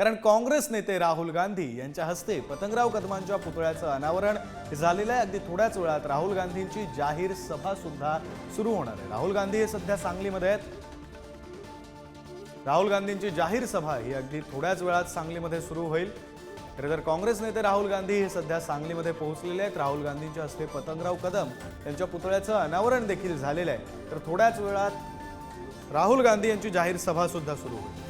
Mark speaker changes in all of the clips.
Speaker 1: कारण काँग्रेस नेते राहुल गांधी यांच्या हस्ते पतंगराव कदमांच्या पुतळ्याचं अनावरण झालेलं आहे. अगदी थोड्याच वेळात राहुल गांधींची जाहीर सभा सुद्धा सुरू होणार आहे. राहुल गांधी हे सध्या सांगलीमध्ये आहेत. राहुल गांधींची जाहीर सभा ही अगदी थोड्याच वेळात सांगलीमध्ये सुरू होईल. खरं तर काँग्रेस नेते राहुल गांधी हे सध्या सांगलीमध्ये पोहोचलेले आहेत. राहुल गांधींच्या हस्ते पतंगराव कदम यांच्या पुतळ्याचं अनावरण देखील झालेलं आहे. तर थोड्याच वेळात राहुल गांधी यांची जाहीर सभा सुद्धा सुरू होईल.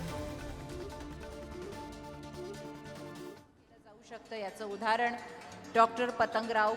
Speaker 2: शकतं याचं उदाहरण डॉक्टर पतंगराव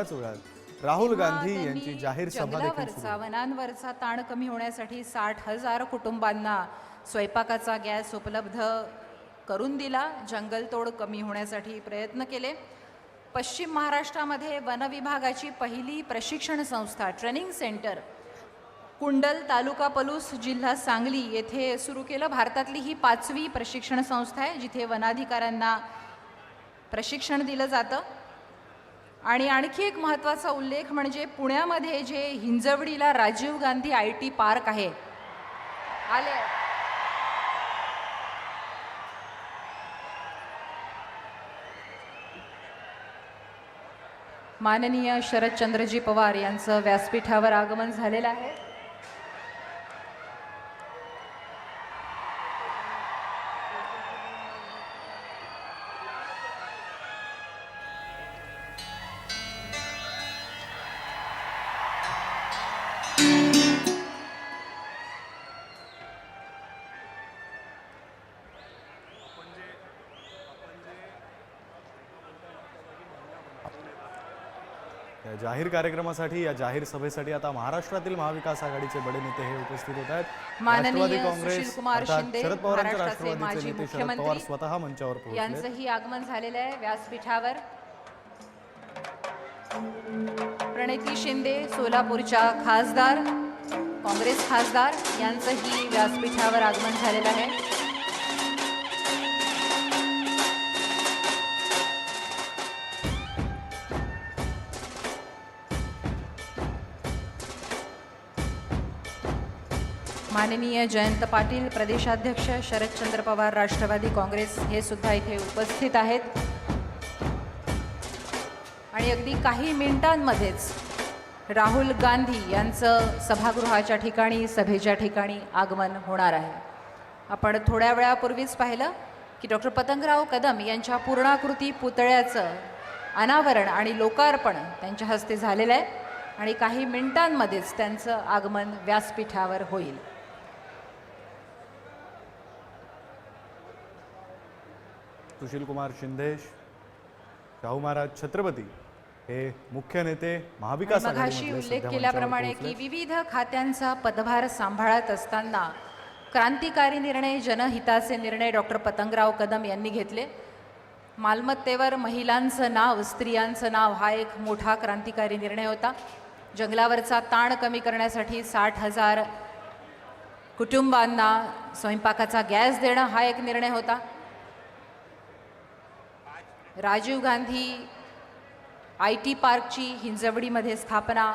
Speaker 1: थोड्याच वेळात राहुल गांधी यांची जाहीर सभा
Speaker 2: जंगलावरचा वनांवरचा ताण कमी होण्यासाठी साठ हजार कुटुंबांना स्वयंपाकाचा गॅस उपलब्ध करून दिला. जंगलतोड कमी होण्यासाठी प्रयत्न केले. पश्चिम महाराष्ट्रामध्ये वन विभागाची पहिली प्रशिक्षण संस्था ट्रेनिंग सेंटर कुंडल तालुका पलूस जिल्हा सांगली येथे सुरू केलं. भारतातली ही पाचवी प्रशिक्षण संस्था आहे जिथे वनाधिकाऱ्यांना प्रशिक्षण दिलं जातं. आणि आणखी एक महत्त्वाचा उल्लेख म्हणजे पुण्यामध्ये जे हिंजवडीला Rajiv Gandhi I T park आहे. आले. माननीय शरदचंद्रजी पवार यांचं व्यासपीठावर आगमन झालेलं आहे.
Speaker 1: जाहीर कार्यक्रमासाठी या जाहीर सभेसाठी आता महाराष्ट्रातील महाविकास आघाडीचे बडे नेते हे उपस्थित होत आहेत.
Speaker 2: माननीय
Speaker 1: राष्ट्रवादी काँग्रेस शरद
Speaker 2: महाराष्ट्राचे
Speaker 1: राष्ट्रवादीचे नेते शरद
Speaker 2: मुख्यमंत्री
Speaker 1: पवार स्वतः मंचावर
Speaker 2: यांचंही आगमन झालेलं आहे व्यासपीठावर. प्रणिती शिंदे सोलापूरच्या खासदार काँग्रेस खासदार यांचंही व्यासपीठावर आगमन झालेलं आहे. माननीय जयंत पाटील प्रदेशाध्यक्ष शरदचंद्र पवार राष्ट्रवादी काँग्रेस हे सुद्धा इथे उपस्थित आहेत. आणि अगदी काही मिनिटांमध्येच राहुल गांधी यांचं सभागृहाच्या ठिकाणी सभेच्या ठिकाणी आगमन होणार आहे. आपण थोड्या वेळापूर्वीच पाहिलं की डॉक्टर पतंगराव कदम यांच्या पूर्णाकृती पुतळ्याचं अनावरण आणि लोकार्पण त्यांच्या हस्ते झालेलं आहे. आणि काही मिनिटांमध्येच त्यांचं आगमन व्यासपीठावर होईल.
Speaker 1: सुशील कुमार शिंदे शाहू महाराज छत्रपती हे मुख्य नेते महाविकास आघाडीमधले
Speaker 2: उल्लेख केल्याप्रमाणे. की विविध खात्यांचा पदभार सांभाळत असताना क्रांतिकारी निर्णय जनहिताचे निर्णय डॉक्टर पतंगराव कदम यांनी घेतले. मालमत्तेवर महिलांचं नाव स्त्रियांचं नाव हा एक मोठा क्रांतिकारी निर्णय होता. जंगलावरचा ताण कमी करण्यासाठी साठ हजार कुटुंबांना स्वयंपाकाचा गॅस देणं हा एक निर्णय होता. राजीव गांधी आय टी पार्कची हिंजवडीमध्ये स्थापना.